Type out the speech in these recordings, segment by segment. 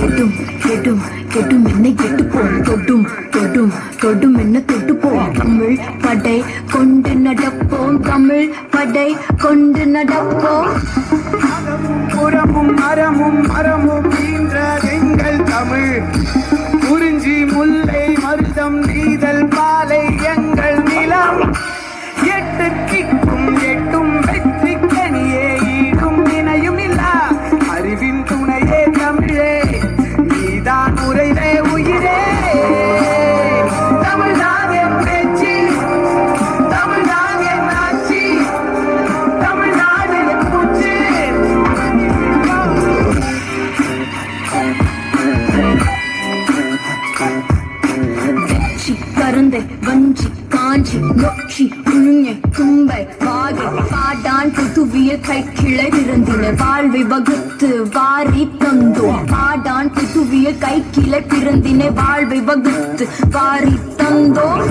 கெடும் கெடும் கெடும் என்னை கெட்டு போம் தொடும் தொடும் தொடும் என்ன தொட்டு போம் தமிழ் படை கொண்டு நடப்போம். தமிழ் படை கொண்டு நடப்போம். புறமும் மரமும் மரமும் காட்சி கருந்தை வஞ்சி காஞ்சி நொச்சி குழுங்கை தும்பை வாகை பாடான் புதுவியல் கை கிளை பிறந்தின வாழ்வை வகுத்து வாரி தந்தோம். பாடான் புதுவியல் கை கிளை பிறந்தின வாழ்வை வகுத்து வாரி தந்தோம்.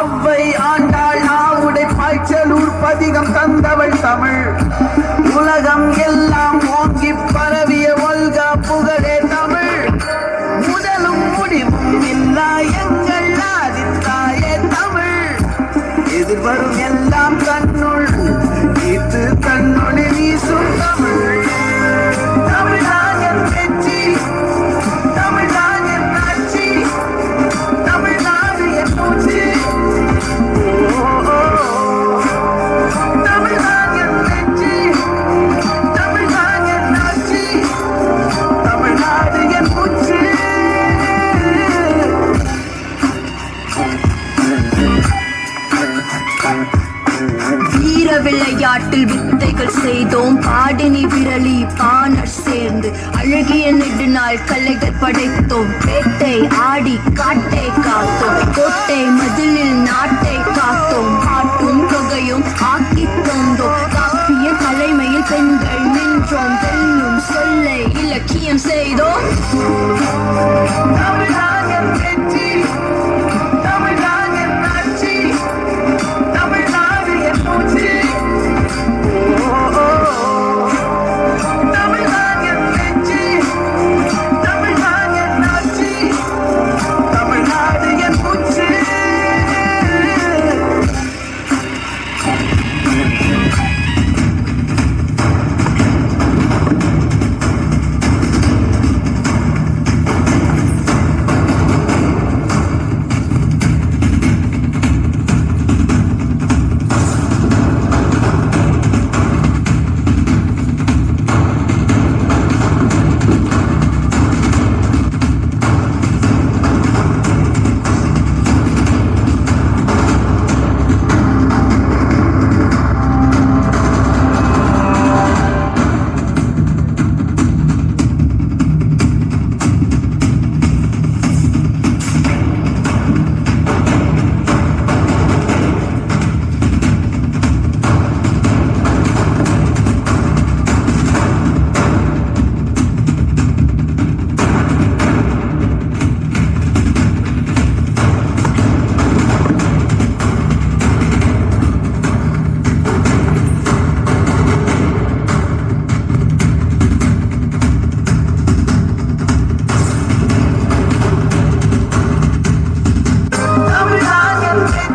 அவ்வை ஆண்டாள் ஆவுடை பாய்ச்சல் உற்பதிகம் தந்தவள் தமிழ். உலகம் எல்லாம் எதிர்வரும் எல்லாம் கண்ணுள் இது கண்ணொளி வீசும் தமிழ் பாட்டில் வித்தைகள் செய்தோம். பாடினி விரலி பானர் சேர்ந்து அழகிய நெடுநாள் கலைகள் படைத்தோம். பேட்டை ஆடி காட்டை காத்தோம். கோட்டை மதிலில் நாட்டை காத்தோம். காட்டும் தொகையும் ஆக்கி தந்தோம். காப்பிய தலைமையில் பெண்கள் நின்றோம். வெல்லும் சொல்லை இலக்கியம் செய்தோம்.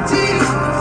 Jesus.